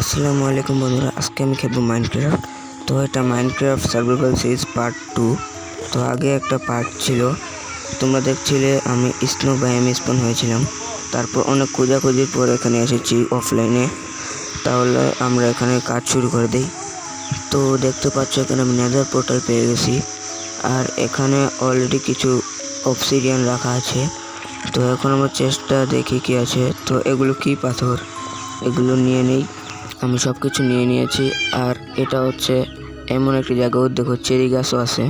আসসালামু আলাইকুম বন্ধুরা, আজকে আমি খেলব মাইনক্রাফট তো এটা Minecraft survival series part two তো আগে একটা পার্ট ছিল, তোমরা দেখছিলে আমি স্নো বায়ামে স্পন হয়েছিলাম। তারপর অনেক খোঁজাখুঁজির পর এখানে এসেছি অফলাইনে তাহলে আমরা এখানে কাজ শুরু করে দিই। তো দেখতে পাচ্ছ এখানে আমি নেদার পোর্টাল পেয়ে গেছি। আর এখানে অলরেডি কিছু অবসিডিয়ান রাখা আছে। তো এখন আমার চেষ্টা দেখি কি আছে। তো এগুলো কি পাথর? এগুলো নিয়ে নেই। আমি সব কিছু নিয়ে নিয়েছি, আর এটা হচ্ছে এমন একটি জায়গা দেখো চেরি গাছও আছে।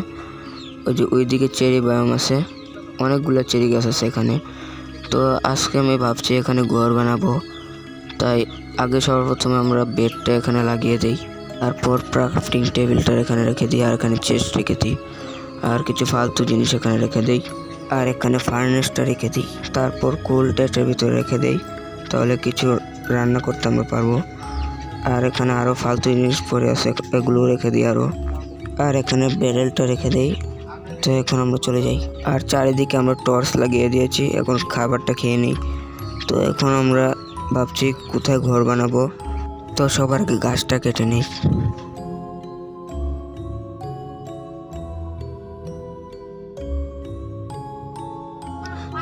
ওই যে ওইদিকে চেরি বায়াম আছে, অনেকগুলো চেরি গাছ আছে এখানে। তো আজকে আমি ভাবছি এখানে ঘর বানাবো, তাই আগে সর্বপ্রথমে আমরা বেডটা এখানে লাগিয়ে দিই, তারপর ক্রাফটিং টেবিলটা এখানে রেখে দিই, আর এখানে চেস্ট রেখে দিই, আর কিছু ফালতু জিনিস এখানে রেখে দিই, আর এখানে ফার্নেসটা রেখে দিই, তারপর কোল্ড টেস্টের ভিতরে রেখে দিই, তাহলে কিছু রান্না করতে আমরা পারব। আর এখানে আরও ফালতু জিনিস পড়ে আছে, এগুলো রেখে দিই আরও আর এখানে ব্যারেলটা রেখে দেই, তো এখন আমরা চলে যাই। আর চারিদিকে আমরা টর্চ লাগিয়ে দিয়েছি, এখন খাবারটা খেয়ে নিই। তো এখন আমরা ভাবছি কোথায় ঘর বানাবো। তো সবার আগে গাছটা কেটে নিই।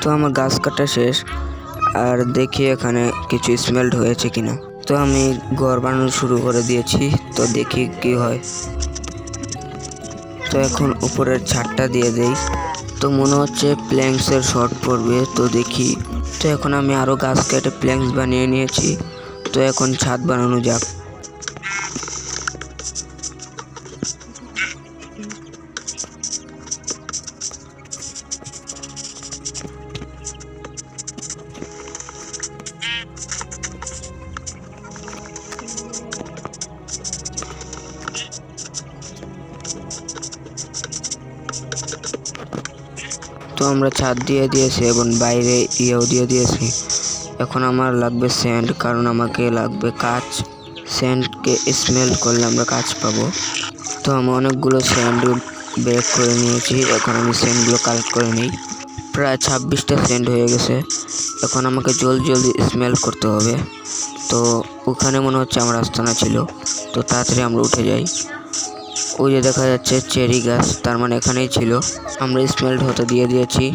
তো আমার গাছ কাটা শেষ, আর দেখি এখানে কিছু স্মেলড হয়েছে কিনা। তো আমি ঘর বানানো শুরু করে দিয়েছি, তো দেখি কি হয়। তো এখন উপরের ছাদটা দিয়ে দেই। তো মনে হচ্ছে প্ল্যাঙ্কসের শর্ট পড়বে, তো দেখি। তো এখন আমি আরও গাছ কেটে প্ল্যাঙ্কস বানিয়ে নিয়েছি, তো এখন ছাদ বানানো যাক। আমরা ছাদ দিয়ে দিয়েছি এবং বাইরে ইয়েও দিয়ে দিয়েছি। এখন আমার লাগবে স্যান্ড কারণ আমাকে লাগবে কাচ। স্যান্ডকে স্মেল করলে আমরা কাজ পাবো। তো আমি অনেকগুলো স্যান্ড বেক করে নিয়েছি। এখন আমি স্যান্ডগুলো কালেক্ট করে নিই। প্রায় ছাব্বিশটা স্যান্ড হয়ে গেছে। এখন আমাকে জলদি জলদি স্মেল করতে হবে। তো ওখানে মনে হচ্ছে আমার আস্তানা ছিল। তো তাড়াতাড়ি আমরা উঠে যাই। ওই যে দেখা যাচ্ছে চেরি গাছ, তার মানে এখানেই ছিল। আমরা স্মেল্ট হতে দিয়ে দিয়েছি।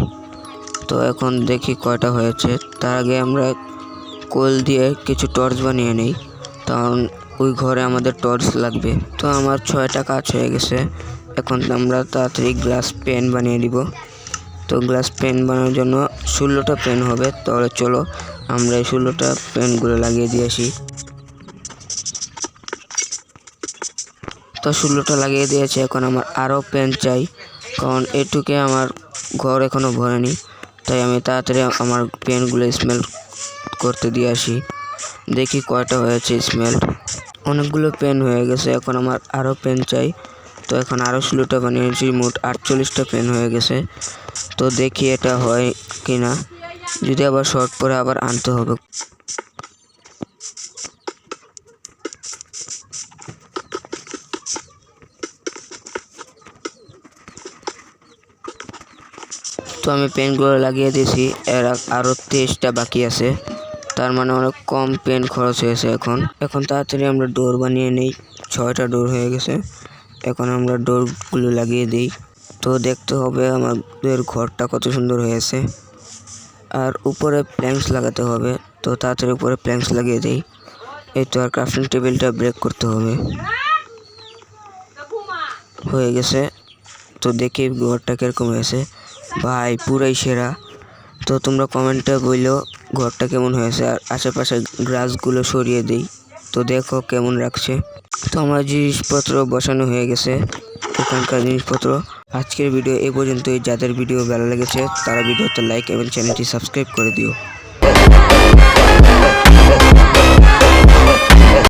তো এখন দেখি কয়টা হয়েছে। তার আগে আমরা কোল দিয়ে কিছু টর্চ বানিয়ে নিই, কারণ ওই ঘরে আমাদের টর্চ লাগবে। তো আমার ছয়টা কাজ হয়ে গেছে। এখন আমরা তাড়াতাড়ি গ্লাস পেন বানিয়ে দিব। তো গ্লাস পেন বানানোর জন্য ষোলোটা পেন হবে। তাহলে চলো, আমরা এই ষোলোটা পেনগুলো লাগিয়ে দিয়ে আসি তো ষোলোটা লাগিয়ে দিয়েছে, এখন আমার আরও পেন চাই। কারণ এটুকে আমার ঘর এখনও ভরেনি, তাই আমি তাড়াতাড়ি আমার পেনগুলো স্মেল করতে দিয়ে আসি। দেখি কয়টা হয়েছে স্মেল অনেকগুলো পেন হয়ে গেছে, এখন আমার আরও পেন চাই। তো এখন আরও ষোলোটা বানিয়েছি, মোট আটচল্লিশটা পেন হয়ে গেছে। তো দেখি এটা হয় কি না যদি আবার শর্ট পরে আবার আনতে হবে। তো আমি পেনগুলো লাগিয়ে দিয়েছি। এর আরও তেইশটা বাকি আছে। তার মানে অনেক কম পেন খরচ হয়েছে এখন। এখন তাড়াতাড়ি আমরা ডোর বানিয়ে নেই। ছয়টা ডোর হয়ে গেছে। এখন আমরা ডোরগুলো লাগিয়ে দিই। তো দেখতে হবে আমাদের ঘরটা কত সুন্দর হয়েছে। আর উপরে প্ল্যাঙ্কস লাগাতে হবে। তো তাড়াতাড়ি উপরে প্ল্যাঙ্কস লাগিয়ে দিই। এই তো আর ক্রাফটিং টেবিলটা ব্রেক করতে হবে। হয়ে গেছে। তো দেখি ঘরটা কীরকম হয়েছে। ভাই, পুরাই সেরা। তো তোমরা কমেন্টে বলল ঘরটা কেমন হয়েছে আর আশেপাশে গ্রাসগুলো সরিয়ে দিই। তো দেখো কেমন রাখছে। তো আমার জিনিসপত্র বসানো হয়ে গেছে ওখানকার জিনিসপত্র। আজকের ভিডিও এ পর্যন্তই। যাদের ভিডিও ভালো লেগেছে, তারা ভিডিওতে লাইক এবং চ্যানেলটি সাবস্ক্রাইব করে দিও।